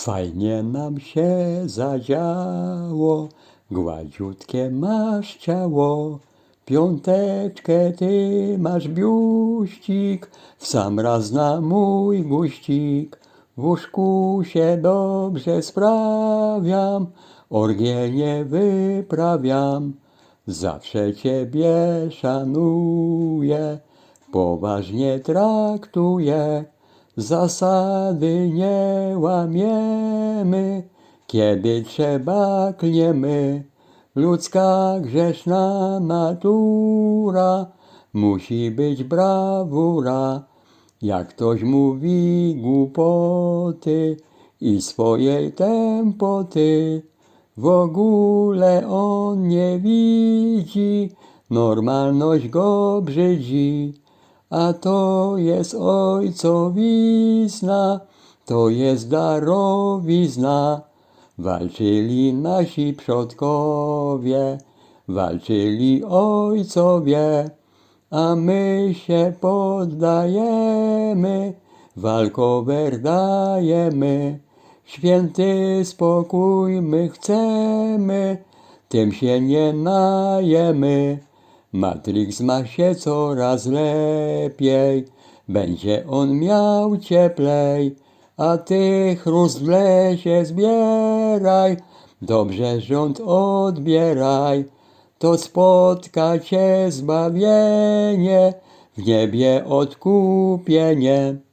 Fajnie nam się zadziało, gładziutkie masz ciało. Piąteczkę ty masz biuścik, w sam raz na mój guścik. W łóżku się dobrze sprawiam, orgię nie wyprawiam. Zawsze ciebie szanuję, poważnie traktuję. Zasady nie łamiemy, kiedy trzeba klniemy. Ludzka grzeszna natura musi być brawura. Jak ktoś mówi głupoty i swojej tempoty, w ogóle on nie widzi, normalność go brzydzi. A to jest ojcowizna, to jest darowizna. Walczyli nasi przodkowie, walczyli ojcowie, a my się poddajemy, walkower dajemy. Święty spokój my chcemy, tym się nie najemy. Matrix ma się coraz lepiej, będzie on miał cieplej, a ty chrust w lesie zbieraj, dobrze rząd odbieraj, to spotka cię zbawienie, w niebie odkupienie.